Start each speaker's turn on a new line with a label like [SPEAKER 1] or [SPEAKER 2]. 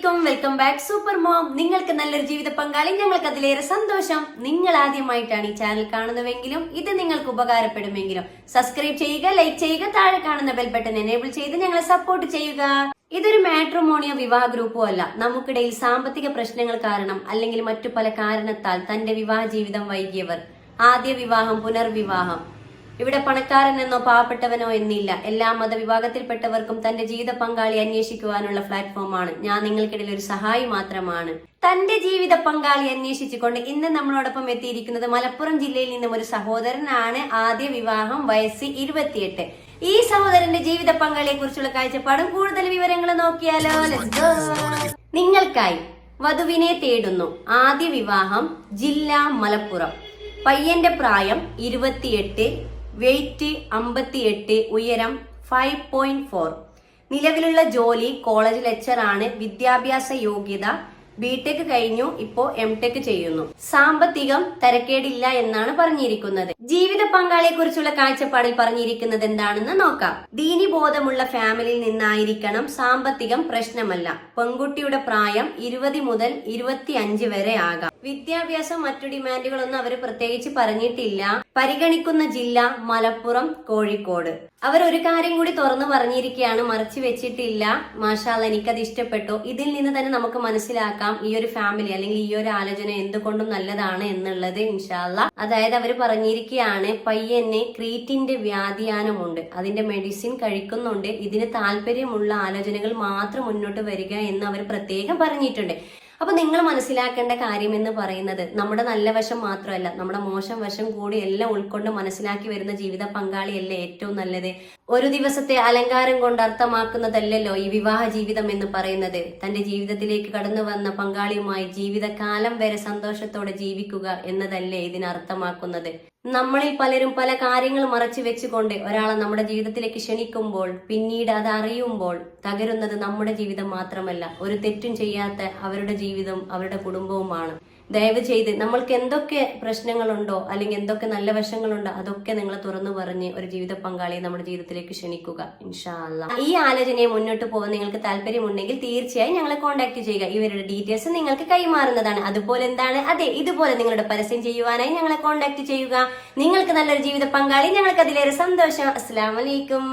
[SPEAKER 1] Welcome back super mom. നിങ്ങൾക്ക് നല്ലൊരു ജീവിത പങ്കാളി. ഞങ്ങൾക്ക് അതിലേറെ സന്തോഷം നിങ്ങൾ ആദ്യമായിട്ടാണ് ഈ ചാനൽ കാണുന്നതെങ്കിലും ഇത് നിങ്ങൾക്ക് ഉപകാരപ്പെടുമെങ്കിലും. സബ്സ്ക്രൈബ് ചെയ്യുക ലൈക്ക് ചെയ്യുക താഴെ കാണുന്ന ബെൽ ബട്ടൺ എനേബിൾ ചെയ്ത് ഞങ്ങളെ സപ്പോർട്ട് ചെയ്യുക. ഇതൊരു മാട്രിമോണിയോ വിവാഹ ഗ്രൂപ്പോ അല്ല. നമുക്കിടയിൽ സാമ്പത്തിക പ്രശ്നങ്ങൾ കാരണം അല്ലെങ്കിൽ മറ്റു പല കാരണത്താൽ തന്റെ വിവാഹ ജീവിതം വൈകിയവർ. ആദ്യ വിവാഹം പുനർവിവാഹം. ഇവിടെ പണക്കാരനെന്നോ പാവപ്പെട്ടവനോ എന്നില്ല. എല്ലാ മതവിഭാഗത്തിൽപ്പെട്ടവർക്കും തന്റെ ജീവിത പങ്കാളി അന്വേഷിക്കുവാനുള്ള പ്ലാറ്റ്ഫോമാണ്. ഞാൻ നിങ്ങൾക്കിടയിൽ ഒരു സഹായി മാത്രമാണ്. തന്റെ ജീവിത പങ്കാളി അന്വേഷിച്ചുകൊണ്ട് ഇന്ന് നമ്മളോടൊപ്പം എത്തിയിരിക്കുന്നത് മലപ്പുറം ജില്ലയിൽ നിന്നും ഒരു സഹോദരനാണ് ആദ്യ വിവാഹം വയസ്സ് ഇരുപത്തിയെട്ട്. ഈ സഹോദരന്റെ ജീവിത പങ്കാളിയെ കുറിച്ചുള്ള കാഴ്ചപ്പാടും കൂടുതൽ വിവരങ്ങൾ നോക്കിയാലോ. നിങ്ങൾക്കായി വധുവിനെ തേടുന്നു. ആദ്യ വിവാഹം ജില്ല മലപ്പുറം. പയ്യന്റെ പ്രായം ഇരുപത്തിയെട്ട്. വെയിറ്റ് അമ്പത്തിയെട്ട് ഉയരം ഫൈവ് പോയിന്റ് ഫോർ നിലവിലുള്ള ജോലി കോളേജ് ലെക്ചർ ആണ്. വിദ്യാഭ്യാസ യോഗ്യത ബിടെക് കഴിഞ്ഞു. ഇപ്പോ എം ടെക് ചെയ്യുന്നു. സാമ്പത്തികം തരക്കേടില്ല എന്നാണ് പറഞ്ഞിരിക്കുന്നത്. ജീവിത പങ്കാളിയെ കുറിച്ചുള്ള കാഴ്ചപ്പാടിൽ പറഞ്ഞിരിക്കുന്നത് എന്താണെന്ന് നോക്കാം. ദീനി ബോധമുള്ള ഫാമിലിയിൽ നിന്നായിരിക്കണം സാമ്പത്തികം പ്രശ്നമല്ല. പെൺകുട്ടിയുടെ പ്രായം ഇരുപത് മുതൽ ഇരുപത്തി അഞ്ച് വരെ ആകാം. വിദ്യാഭ്യാസം മറ്റു ഡിമാൻഡുകളൊന്നും അവർ പ്രത്യേകിച്ച് പറഞ്ഞിട്ടില്ല. പരിഗണിക്കുന്ന ജില്ല മലപ്പുറം കോഴിക്കോട്. അവർ ഒരു കാര്യം കൂടി തുറന്നു പറഞ്ഞിരിക്കുകയാണ്. മറച്ചു വെച്ചിട്ടില്ല. മാഷാല്ല എനിക്കത് ഇഷ്ടപ്പെട്ടു. ഇതിൽ നിന്ന് തന്നെ നമുക്ക് മനസ്സിലാക്കാം ഈ ഒരു ഫാമിലി അല്ലെങ്കിൽ ഈ ഒരു ആലോചന എന്തുകൊണ്ടും നല്ലതാണ് എന്നുള്ളത് ഇൻഷാല്ല. അതായത് അവർ പറഞ്ഞിരിക്കുകയാണ് പയ്യന് ക്രീറ്റിന്റെ വ്യാധിയാനമുണ്ട്. അതിന്റെ മെഡിസിൻ കഴിക്കുന്നുണ്ട്. ഇതിന് താല്പര്യമുള്ള ആലോചനകൾ മാത്രം മുന്നോട്ട് വരിക എന്ന് അവർ പ്രത്യേകം പറഞ്ഞിട്ടുണ്ട്. അപ്പൊ നിങ്ങൾ മനസ്സിലാക്കേണ്ട കാര്യം എന്ന് പറയുന്നത് നമ്മുടെ നല്ല വശം മാത്രമല്ല നമ്മുടെ മോശം വശം കൂടി എല്ലാം ഉൾക്കൊണ്ട് മനസ്സിലാക്കി വരുന്ന ജീവിത പങ്കാളിയല്ലേ ഏറ്റവും നല്ലത്. ഒരു ദിവസത്തെ അലങ്കാരം കൊണ്ട് അർത്ഥമാക്കുന്നതല്ലല്ലോ ഈ വിവാഹ ജീവിതം എന്ന് പറയുന്നത്. തന്റെ ജീവിതത്തിലേക്ക് കടന്നു വന്ന പങ്കാളിയുമായി ജീവിതകാലം വരെ സന്തോഷത്തോടെ ജീവിക്കുക എന്നതല്ലേ ഇതിനർത്ഥമാക്കുന്നത് നമ്മളിൽ പലരും പല കാര്യങ്ങൾ മറച്ചു വെച്ചുകൊണ്ട് ഒരാളെ നമ്മുടെ ജീവിതത്തിലേക്ക് ക്ഷണിക്കുമ്പോൾ പിന്നീട് അത് അറിയുമ്പോൾ തകരുന്നത് നമ്മുടെ ജീവിതം മാത്രമല്ല ഒരു തെറ്റും ചെയ്യാത്ത അവരുടെ ജീവിതം അവരുടെ കുടുംബവുമാണ്. ദയവ് ചെയ്ത് നമ്മൾക്ക് എന്തൊക്കെ പ്രശ്നങ്ങളുണ്ടോ അല്ലെങ്കിൽ എന്തൊക്കെ നല്ല വശങ്ങളുണ്ടോ അതൊക്കെ നിങ്ങൾ തുറന്നു പറഞ്ഞ് ഒരു ജീവിത പങ്കാളിയെ നമ്മുടെ ജീവിതത്തിലേക്ക് ക്ഷണിക്കുക. ഇൻഷാല്ല ഈ ആലോചനയെ മുന്നോട്ട് പോകാൻ നിങ്ങൾക്ക് താല്പര്യമുണ്ടെങ്കിൽ തീർച്ചയായും ഞങ്ങളെ കോൺടാക്ട് ചെയ്യുക. ഇവരുടെ ഡീറ്റെയിൽസ് നിങ്ങൾക്ക് കൈമാറുന്നതാണ്. അതുപോലെ എന്താണ്? അതെ ഇതുപോലെ നിങ്ങളുടെ പരസ്യം ചെയ്യുവാനായി ഞങ്ങളെ കോൺടാക്ട് ചെയ്യുക. നിങ്ങൾക്ക് നല്ലൊരു ജീവിത പങ്കാളി ഞങ്ങൾക്ക് അതിലേറെ സന്തോഷം. അസ്സാം വലൈക്കും